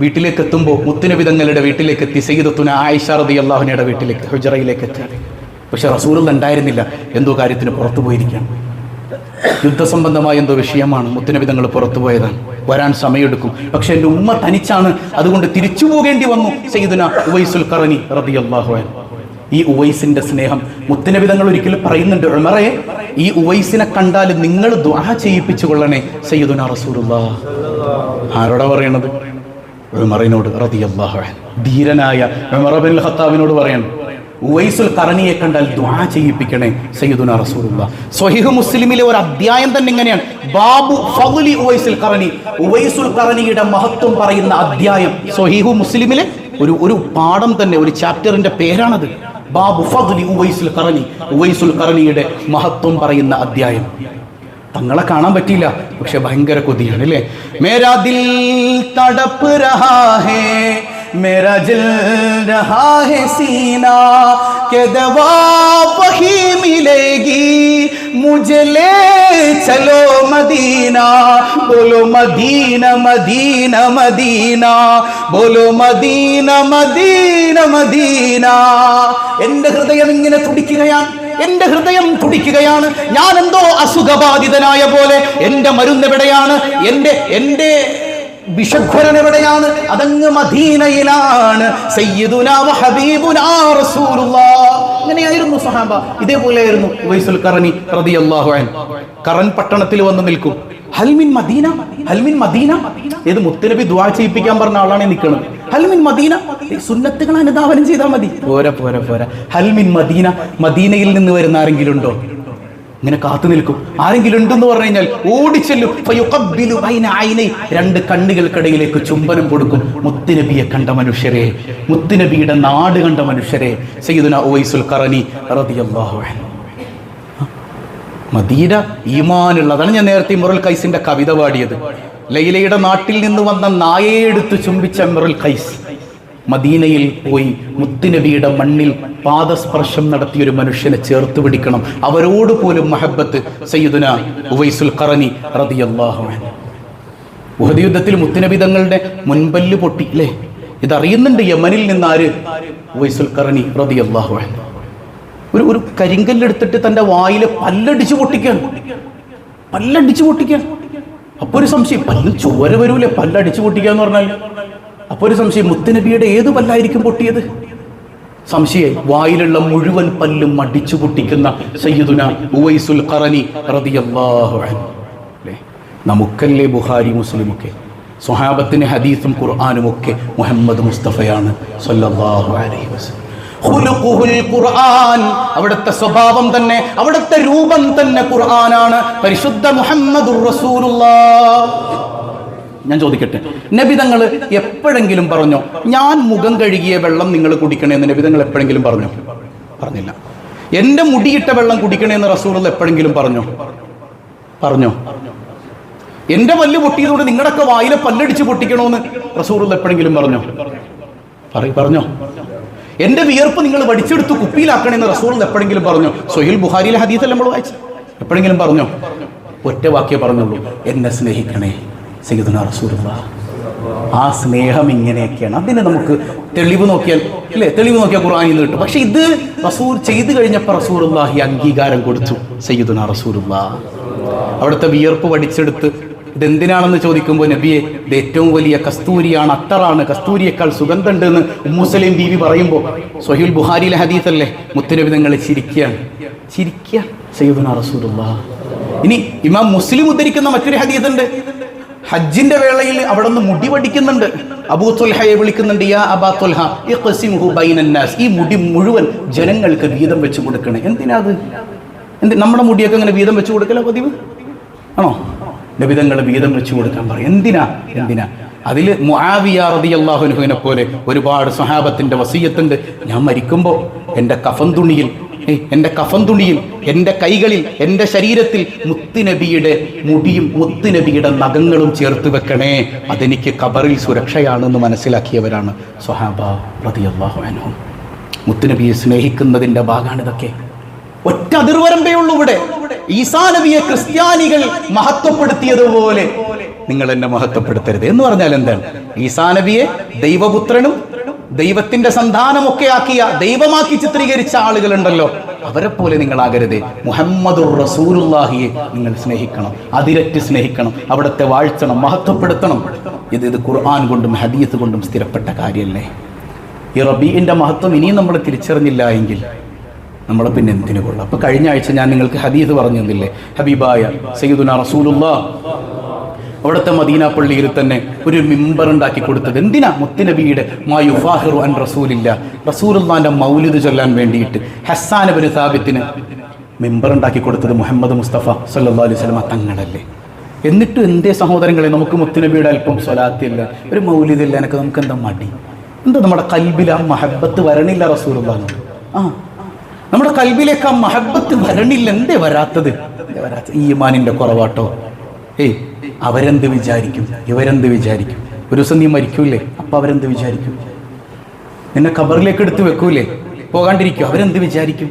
Speaker 1: വീട്ടിലേക്ക് എത്തുമ്പോൾ മുത്തുനബി തങ്ങളുടെ വീട്ടിലേക്ക് എത്തി സയ്യിദത്തുന ആയിഷ റതി അള്ളാഹുനയുടെ വീട്ടിലേക്ക് ഹുജറയിലേക്ക് എത്തി. പക്ഷെ റസൂലുള്ള ഉണ്ടായിരുന്നില്ല. എന്തോ കാര്യത്തിന് പുറത്തു പോയിരിക്കുകയാണ്. യുദ്ധസംബന്ധമായ എന്തോ വിഷയമാണ് മുത്തുനബി തങ്ങൾ പുറത്തു പോയതാണ്. വരാൻ സമയമെടുക്കും. പക്ഷെ എന്റെ ഉമ്മ തനിച്ചാണ് അതുകൊണ്ട് തിരിച്ചു പോകേണ്ടി വന്നു സയ്യിദുന ഉവൈസുൽ കറനി റതി അള്ളാഹു ഈ ഉവൈസിന്റെ സ്നേഹം. മുത്തുനബി തങ്ങൾ ഒരിക്കലും പറയുന്നുണ്ട് ഉമറെ ഈ ഉവൈസിനെ കണ്ടാൽ നിങ്ങൾ ദ്വാ ചെയ്യിപ്പിച്ചു കൊള്ളണേ സയ്യിദുന റസൂലുള്ള. ആരോടാ പറയണത്? ഉമറിനോട് റതി അള്ളാഹു ധീരനായ ഇബ്നുൽ ഖത്താബിനോട് പറയണം. ഉവൈസുൽ കറണിയെ കണ്ടാൽ ദ്വാ ചെയ്യിപ്പിക്കണേ സയ്യിദുന റസൂലുള്ള. സ്വഹിഹ് മുസ്ലിമിലെ ഒരു അധ്യായം തന്നെ ഇങ്ങനെയാണ്. ബാബു ഫൗലി ഉവൈസുൽ കറണി. ഉവൈസുൽ കറണിയുടെ മഹത്വം പറയുന്ന അധ്യായം സ്വഹിഹു മുസ്ലിമിലെ ഒരു ഒരു പാഠം തന്നെ ഒരു ചാപ്റ്ററിന്റെ പേരാണത്. ബാബു ഫദ്ലി ഉവൈസുൽ കറണി ഉവൈസുൽ കറണിയുടെ മഹത്വം പറയുന്ന അധ്യായം. തങ്ങളെ കാണാൻ പറ്റിയില്ല പക്ഷെ ഭയങ്കര കൊതിയാണ് അല്ലേ? മേരാതിൽ തടപ്പ് രഹാ ഹേ മേരാ ജൽ രഹാ ഹേ സീനാ के दवा वही मिलेगी मुझे ले चलो मदीना बोलो मदीना मदीना मदीना बोलो മദീന മദീന മദീന എന്റെ ഹൃദയം ഇങ്ങനെ തുടിക്കുകയാണ് എന്റെ ഹൃദയം തുടിക്കുകയാണ് ഞാൻ എന്തോ അസുഖബാധിതനായ പോലെ എന്റെ മരുന്നെവിടെയാണ് എന്റെ എന്റെ വിഷഗ്വരൻ എവിടെയാണ് അതങ്ങ് മദീനയിലാണ്. അങ്ങനെയായിരുന്നു സഹാബ ഇതേപോലെയായിരുന്നു വൈസുൽ കറനി റളിയല്ലാഹു അൻഹു. കറൻ പട്ടണത്തിൽ വന്ന് നിൽക്കും. ഹൽമിൻ മദീന? ഹൽമിൻ മദീന? ഏത് മുത്തനബി ദുആ ചെയ്യിപ്പിക്കാൻ പറഞ്ഞ ആളാണ് നിൽക്കുന്നത് ഹൽമിൻ മദീന? സുന്നത്തുകൾ അനുധാവനം ചെയ്താൽ മതി. പോരാ പോരാ പോരാ. ഹൽമിൻ മദീന? മദീനയിൽ നിന്ന് വരുന്ന ആരെങ്കിലും ഉണ്ടോ? ഇങ്ങനെ കാത്തു നിൽക്കും. ആരെങ്കിലും ഉണ്ടെന്ന് പറഞ്ഞു കഴിഞ്ഞാൽ ഓടിച്ചെല്ലും. രണ്ട് കണ്ണുകൾക്കിടയിലേക്ക് ചുംബനം കൊടുക്കും. മുത്തുനബിയെ കണ്ട മനുഷ്യരെ മുത്തുനബിയുടെ നാട് കണ്ട മനുഷ്യരെ സയ്യിദുന ഉവൈസുൽ കറനി മദീന ഈമാനുള്ളതാണ് ഞാൻ നേരത്തെ മുറൽ കൈസിന്റെ കവിത പാടിയത്. ലൈലയുടെ നാട്ടിൽ നിന്ന് വന്ന നായയെ എടുത്ത് ചുംബിച്ച മുറൽ കൈസ് മദീനയിൽ പോയി മുത്തുനബിയുടെ മണ്ണിൽ പാദസ്പർശം നടത്തിയ ഒരു മനുഷ്യനെ ചേർത്ത് പിടിക്കണം. അവരോട് പോലും മഹബത്ത് സയ്യിദുന ഉവൈസുൽ ഖറനി റളിയല്ലാഹു അൻഹു. ഉഹദ് യുദ്ധത്തിൽ മുത്തുനബി തങ്ങളുടെ മുൻപല്ല് പൊട്ടി അല്ലേ ഇതറിയുന്നുണ്ട് യമനിൽ നിന്ന് ആര് ഉവൈസുൽ ഖറനി റളിയല്ലാഹു അൻഹു. ഒരു ഒരു കരിങ്കല്ലെടുത്തിട്ട് തന്റെ വായിലെ പല്ലടിച്ചു പൊട്ടിക്കാൻ. പല്ലടിച്ചു പൊട്ടിക്കാൻ. അപ്പൊ ഒരു സംശയം പല്ല് ചോര വരൂലേ? പല്ലടിച്ചു പൊട്ടിക്കാന്ന് പറഞ്ഞാൽ അപ്പൊ ഒരു സംശയം മുത്തുനബിയുടെ ഏത് പല്ലായിരിക്കും പൊട്ടിയത്? സംശയം വായിലുള്ള മുഴുവൻ പല്ലും അടിച്ചു പൊട്ടിക്കുന്ന ഉവൈസുൽ ഖറനി റളിയല്ലാഹു നമുക്കല്ലേ ബുഹാരി മുസ്ലിമൊക്കെ? സ്വഹാബത്തിന് ഹദീസും ഖുർആാനും ഒക്കെ മുഹമ്മദ് മുസ്തഫയാണ് സല്ലല്ലാഹു അലൈഹി വസല്ലം. ഖുർആൻ അവിടുത്തെ സ്വഭാവം തന്നെ അവിടുത്തെ രൂപം തന്നെ ഖുർആനാണ്. പരിശുദ്ധ മുഹമ്മദുർ റസൂലുള്ളാഹ്. ഞാൻ ചോദിക്കട്ടെ? നബിതങ്ങൾ എപ്പോഴെങ്കിലും പറഞ്ഞോ? ഞാൻ മുഖം കഴുകിയ വെള്ളം നിങ്ങൾ കുടിക്കണേന്ന് നബിതങ്ങൾ എപ്പോഴെങ്കിലും പറഞ്ഞോ? പറഞ്ഞില്ല. എന്റെ മുടിയിട്ട വെള്ളം കുടിക്കണേന്ന് റസൂൽ എപ്പോഴെങ്കിലും പറഞ്ഞോ? പറഞ്ഞോ? എന്റെ പല്ല് പൊട്ടിയതുകൊണ്ട് നിങ്ങളുടെയൊക്കെ വായിലെ പല്ലടിച്ച് പൊട്ടിക്കണമെന്ന് റസൂൽ എപ്പോഴെങ്കിലും പറഞ്ഞോ? പറയും പറഞ്ഞോ? എന്റെ വിയർപ്പ് നിങ്ങൾ വടിച്ചെടുത്ത് കുപ്പിയിലാക്കണമെന്ന് റസൂൾ എപ്പോഴെങ്കിലും പറഞ്ഞോ? സൊഹിൽ ബുഹാരിയിലെ ഹദീസല്ല നമ്മൾ വായിച്ചു എപ്പോഴെങ്കിലും പറഞ്ഞോ? ഒറ്റ വാക്യേ പറഞ്ഞുള്ളൂ. എന്നെ സ്നേഹിക്കണേ. സയ്യിദുന റസൂലുള്ള ആ സ്നേഹം ഇങ്ങനെയൊക്കെയാണ്. അതിന് നമുക്ക് തെളിവ് നോക്കിയാൽ അല്ലേ? തെളിവ് നോക്കിയാൽ ഖുർആനിൽ നിന്ന് കിട്ടും. പക്ഷെ ഇത് റസൂർ ചെയ്തു കഴിഞ്ഞപ്പോൾ റസൂറുല്ലാഹി അംഗീകാരം കൊടുത്തു സയ്യിദുന റസൂലുള്ള അവിടുത്തെ വിയർപ്പ് പഠിച്ചെടുത്ത് ഇതെന്തിനാണെന്ന് ചോദിക്കുമ്പോൾ നബിയെ ഇത് ഏറ്റവും വലിയ കസ്തൂരിയാണ് അത്തറാണ് കസ്തൂരിയേക്കാൾ സുഗന്ധമുണ്ട് എന്ന് ഉമ്മുസലീം ബീവി പറയുമ്പോൾ സൊഹീൽ ബുഹാരിയിലെ ഹദീസല്ലേ? മുത്തുനബി നിങ്ങൾ ചിരിക്കുകയാണ്. ചിരിക്കുക സയ്യിദുന റസൂലുള്ള ഇനി ഇമാം മുസ്ലിം ഉദ്ധരിക്കുന്ന മറ്റൊരു ഹദീസുണ്ട്. ഹജ്ജിന്റെ വേളയിൽ അവിടെ നിന്ന് മുടി വടിക്കുന്നുണ്ട്. അബൂത്തുൽഹയെ തൊൽഹയെ വിളിക്കുന്നുണ്ട് യാ അബാത്തുൽഹ ഈ മുടി മുഴുവൻ ജനങ്ങൾക്ക് വീതം വെച്ചു കൊടുക്കണേ. എന്തിനാ അത്? എന്ത് നമ്മുടെ മുടിയൊക്കെ ഇങ്ങനെ വീതം വെച്ചു കൊടുക്കല പതിവ്? ആണോ? നബിതങ്ങൾ വീതം വെച്ചു കൊടുക്കാൻ പറയും. എന്തിനാ? എന്തിനാ? അതിൽ മുആവിയ റളിയല്ലാഹുവിനെ പോലെ ഒരുപാട് സഹാബത്തിന്റെ വസീയത്തുണ്ട്. ഞാൻ മരിക്കുമ്പോൾ എന്റെ കഫൻ തുണിയിൽ എന്റെ കഫൻ തുണിയിൽ എന്റെ കൈകളിൽ എന്റെ ശരീരത്തിൽ മുത്തുനബിയുടെ മുടിയും മുത്തുനബിയുടെ നഖങ്ങളും ചേർത്ത് വെക്കണേ. അതെനിക്ക് കബറിൽ സുരക്ഷയാണെന്ന് മനസ്സിലാക്കിയവരാണ് റളിയല്ലാഹു അൻഹും. മുത്തുനബിയെ സ്നേഹിക്കുന്നതിന്റെ ഭാഗമാണിതൊക്കെ ഒറ്റ അതിർവരമ്പേ ഉള്ളൂ ഇവിടെ. ഈസാ നബിയെ ക്രിസ്ത്യാനികൾ മഹത്വപ്പെടുത്തിയതുപോലെ. നിങ്ങൾ എന്നെ മഹത്വപ്പെടുത്തരുത് എന്ന് പറഞ്ഞാൽ എന്താണ്? ഈസാ നബിയെ ദൈവപുത്രനും ദൈവത്തിന്റെ സന്താനമൊക്കെ ആക്കിയ ദൈവമാക്കി ചിത്രീകരിച്ച ആളുകളുണ്ടല്ലോ. അവരെ പോലെ നിങ്ങൾ നിങ്ങളാകരുതേ. മുഹമ്മദുർ റസൂലുള്ളാഹിയെ നിങ്ങൾ സ്നേഹിക്കണം. അതിരറ്റ് സ്നേഹിക്കണം. അവിടുത്തെ വാഴ്ത്തണം മഹത്വപ്പെടുത്തണം. ഇത് ഇത് ഖുർആൻ കൊണ്ടും ഹദീസ് കൊണ്ടും സ്ഥിരപ്പെട്ട കാര്യമല്ലേ ഈ റബീഇന്റെ മഹത്വം ഇനിയും നമ്മൾ തിരിച്ചറിഞ്ഞില്ല എങ്കിൽ നമ്മൾ പിന്നെ എന്തിനു കൊള്ളാം? അപ്പൊ കഴിഞ്ഞ ആഴ്ച ഞാൻ നിങ്ങൾക്ക് ഹദീസ് പറഞ്ഞു തന്നില്ലേ? ഹബീബായ സയ്യിദുന റസൂലുള്ള. അവിടുത്തെ മദീന പള്ളിയിൽ തന്നെ ഒരു മിമ്പർ ഉണ്ടാക്കി കൊടുത്തത്. എന്തിനാ? മുത്തുനബിയുടെ മായുഫാഹിറു അൻ റസൂലില്ല. റസൂലുള്ളാന്റെ മൗലിദ് ചൊല്ലാൻ വേണ്ടിയിട്ട് ഹസ്സാൻ ഒരു സാബിത്തിന് മിമ്പർ ഉണ്ടാക്കി കൊടുത്തത് മുഹമ്മദ് മുസ്തഫ സല്ലാ അലൈഹി സ്വലമ തങ്ങളല്ലേ. എന്നിട്ടും എന്തേ സഹോദരങ്ങളെ? നമുക്ക് മുത്തുനബിയുടെ അല്പം സ്വലാത്തില്ല. ഒരു മൗലിദില്ല. എനിക്ക് നമുക്ക് എന്താ മടി? എന്താ നമ്മുടെ കൽബില മഹബത്ത് വരണില്ല റസൂലുള്ള ആ. നമ്മുടെ കൽബിലേക്ക് ആ മഹബത്ത് വരണില്ല. എന്തേ വരാത്തത്? ഈ മാനിന്റെ കുറവാട്ടോ. ഏയ് അവരെന്ത് വിചാരിക്കും? ഇവരെന്ത് വിചാരിക്കും? ഒരു ദിവസം നീ മരിക്കൂലേ അപ്പൊ അവരെന്ത് വിചാരിക്കും? നിന്നെ ഖബറിലേക്ക് എടുത്ത് വെക്കൂലേ? പോകാണ്ടിരിക്കും. അവരെന്ത് വിചാരിക്കും?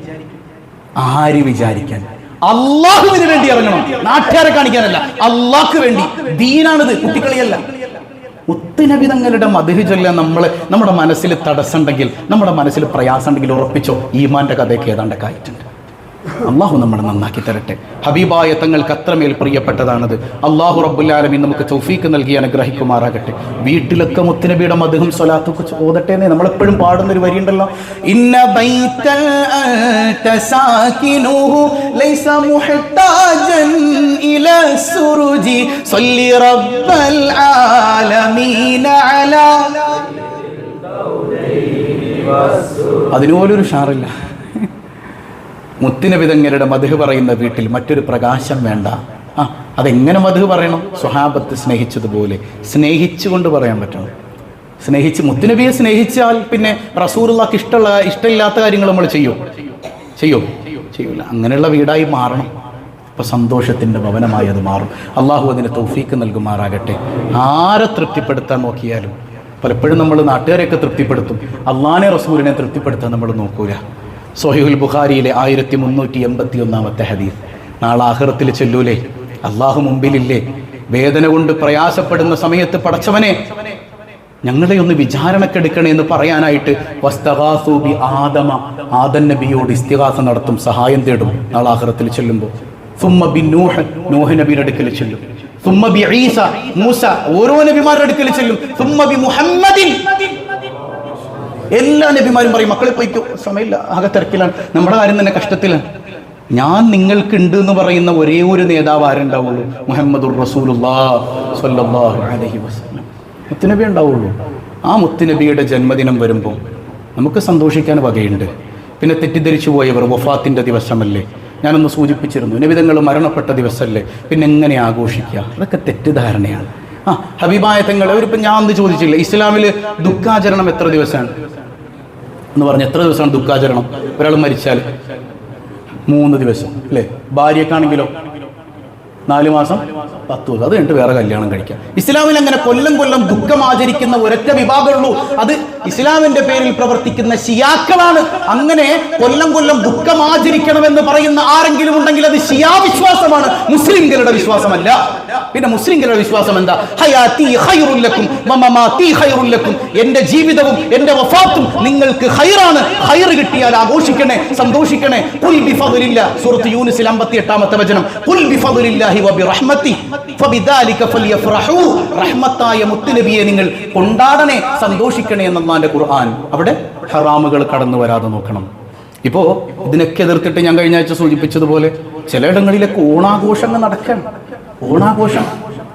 Speaker 1: ആര് വിചാരിക്കാൻ? അള്ളാഹുവിന് വേണ്ടി ഇറങ്ങണം. നാട്ടുകാരെ കാണിക്കാനല്ല. അള്ളാഹ്ക്ക് വേണ്ടി. ദീനാണിത്. കുട്ടിക്കളിയല്ല. ഒത്തിനവിധങ്ങളുടെ മധുഹ് ചൊല്ലാൻ നമ്മൾ നമ്മുടെ മനസ്സിൽ തടസ്സമുണ്ടെങ്കിൽ നമ്മുടെ മനസ്സിൽ പ്രയാസമുണ്ടെങ്കിൽ ഉറപ്പിച്ചോ? ഈമാന്റെ കഥയൊക്കെ ഏതാണ്ടൊക്കെ ആയിട്ടുണ്ട്. അള്ളാഹു നമ്മളെ നന്നാക്കി തരട്ടെ. ഹബീബായ തങ്ങൾക്ക് അത്രമേൽ പ്രിയപ്പെട്ടതാണത്. അള്ളാഹു റബ്ബുല്ലാലമി നമുക്ക് തൗഫീക്ക് നൽകി അനുഗ്രഹിക്കുമാറാകട്ടെ. വീട്ടിലൊക്കെ മുത്തനബിയുടെ മധുഹം സ്വലാത്തൊക്കെ ഓതട്ടെ എന്നേ നമ്മളെപ്പോഴും പാടുന്ന ഒരു വരിയുണ്ടല്ലോ. ഇന്ന അതിനുപോലൊരു ഷാറില്ല. മുത്തിനവിധങ്ങളുടെ മധു പറയുന്ന വീട്ടിൽ മറ്റൊരു പ്രകാശം വേണ്ട. ആ അതെങ്ങനെ മധു പറയണം? സ്വഹാബത്ത് സ്നേഹിച്ചതുപോലെ. സ്നേഹിച്ചുകൊണ്ട് പറയാൻ പറ്റണം. സ്നേഹിച്ച് മുത്തുനബിയെ സ്നേഹിച്ചാൽ പിന്നെ റസൂറുള്ളക്ക് ഇഷ്ടമുള്ള ഇഷ്ടമില്ലാത്ത കാര്യങ്ങൾ നമ്മൾ ചെയ്യോ? ചെയ്യോ? ചെയ്യൂല. അങ്ങനെയുള്ള വീടായി മാറണം. അപ്പോൾ സന്തോഷത്തിന്റെ ഭവനമായി അത് മാറും. അള്ളാഹു അതിന് തൗഫീക്ക് നൽകുമാറാകട്ടെ. ആരെ തൃപ്തിപ്പെടുത്താൻ നോക്കിയാലും പലപ്പോഴും നമ്മൾ നാട്ടുകാരെയൊക്കെ തൃപ്തിപ്പെടുത്തും. അള്ളാനെ റസൂലിനെ തൃപ്തിപ്പെടുത്താൻ നമ്മൾ നോക്കൂല. സൊഹീഹുൽ ബുഖാരിയിലെ ആയിരത്തി മുന്നൂറ്റി എൺപത്തി ഒന്നാമത്തെ ഹദീസ്. നാളെ ആഹ്റത്തിൽ ചെല്ലൂലേ. അള്ളാഹു മുമ്പിലില്ലേ. വേദന കൊണ്ട് പ്രയാസപ്പെടുന്ന സമയത്ത് പടച്ചവനെ ഞങ്ങളെ ഒന്ന് വിചാരണക്കെടുക്കണേ എന്ന് പറയാനായിട്ട് വസ്തകാസൂബി ആദമ. ആദൻ നബിയോട് ഇസ്തിഹാസ നടത്തും സഹായം തേടും നാളെ ആഹ്റത്തിൽ ചെല്ലുമ്പോൾ. സുമ്മ ബി നൂഹ് നൂഹ് നബിയുടെ അടുക്കൽ ചെല്ലും. സുമ്മ ബി ഈസ മൂസ ഓരോ നബിമാരുടെ അടുക്കൽ ചെല്ലും. സുമ്മ ബി മുഹമ്മദിൻ. എല്ലാ നബിമാരും പറയും മക്കളെ പോയിക്കോ. സമയമില്ല ആകെ തിരക്കിലാണ്. നമ്മുടെ കാര്യം തന്നെ കഷ്ടത്തിലാണ്. ഞാൻ നിങ്ങൾക്ക് ഉണ്ട് എന്ന് പറയുന്ന ഒരേ ഒരു നേതാവ് ആരുണ്ടാവുള്ളൂ? വസല്ലം. മുത്തുനബി ഉണ്ടാവുള്ളൂ. ആ മുത്തുനബിയുടെ ജന്മദിനം വരുമ്പോൾ നമുക്ക് സന്തോഷിക്കാൻ വകയുണ്ട്. പിന്നെ തെറ്റിദ്ധരിച്ചു പോയവർ വഫാത്തിന്റെ ദിവസമല്ലേ? ഞാനൊന്ന് സൂചിപ്പിച്ചിരുന്നു നബിതങ്ങൾ മരണപ്പെട്ട ദിവസമല്ലേ പിന്നെ എങ്ങനെ ആഘോഷിക്കുക? അതൊക്കെ തെറ്റിദ്ധാരണയാണ്. ആ ഹബീബായ അവരിപ്പം ഞാൻ ഒന്ന് ചോദിച്ചില്ല ഇസ്ലാമിൽ ദുഃഖാചരണം എത്ര ദിവസമാണ്? എന്ന് പറഞ്ഞ് എത്ര ദിവസമാണ് ദുഃഖാചരണം? ഒരാൾ മരിച്ചാൽ മൂന്ന് ദിവസം അല്ലേ? ഭാര്യക്കാണെങ്കിലോ? നാല് മാസം പത്ത് ദിവസം. അത് കഴിഞ്ഞിട്ട് വേറെ കല്യാണം കഴിക്കാം. ഇസ്ലാമിൽ അങ്ങനെ കൊല്ലം കൊല്ലം ദുഃഖം ആചരിക്കുന്ന ഒരൊറ്റ വിഭാഗമുള്ളൂ അത് ഇസ്ലാമിന്റെ പേരിൽ പ്രവർത്തിക്കുന്ന ഷിയാക്കളാണ്. അങ്ങനെ കൊല്ലം കൊല്ലം ദുഃഖം ആചരിക്കണമെന്ന് പറയുന്ന ആരെങ്കിലും ഉണ്ടെങ്കിൽ അത് ഷിയാ വിശ്വാസമാണ്. മുസ്ലിംകളുടെ വിശ്വാസമല്ല. പിന്നെ മുസ്ലിംകളുടെ വിശ്വാസം എന്താ? ഖൈറുല്ലക്കും എന്റെ ജീവിതവും എന്റെ വഫാത്തും നിങ്ങൾക്ക് ഹൈറാണ് ഹൈർ കിട്ടിയാൽ ആഘോഷിക്കണേ സന്തോഷിക്കണേ. ഖുൽ ബിഫദ്ലില്ല സൂറത്ത് യൂനിസിൽ 58ാമത്തെ വചനം. ഖുൽ ബിഫദ്ലില്ലാഹി വബിറഹ്മതി ഫബിദാലിക ഫൽയഫ്റഹു റഹ്മത്തായ മുത്തുനബിയെ നിങ്ങൾ കൊണ്ടാടണേ സന്തോഷിക്കണേ എന്നല്ലാന്റെ ഖുർആൻ അവിടെ ഹറാമുകൾ കടന്നു വരാതെ നോക്കണം. ഇപ്പോ ഇതിനൊക്കെ എതിർത്തിട്ട് ഞാൻ കഴിഞ്ഞ ആഴ്ച സൂചിപ്പിച്ചതുപോലെ ചിലയിടങ്ങളിലൊക്കെ ഓണാഘോഷങ്ങൾ നടക്കണം ഓണാഘോഷം.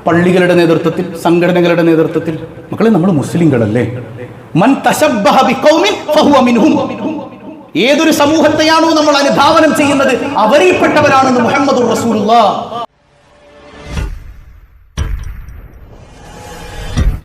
Speaker 1: പള്ളികളുടെ നേതൃത്വത്തിൽ സംഘടനകളുടെ നേതൃത്വത്തിൽ. മക്കളെ നമ്മൾ മുസ്ലിങ്ങളല്ലേ? മൻ ഏതൊരു സമൂഹത്തെയാണോ നമ്മൾ അനുധാവനം ചെയ്യുന്നത്? അവരിൽപ്പെട്ടവരാണെന്ന് മുഹമ്മദ് റസൂലുള്ള.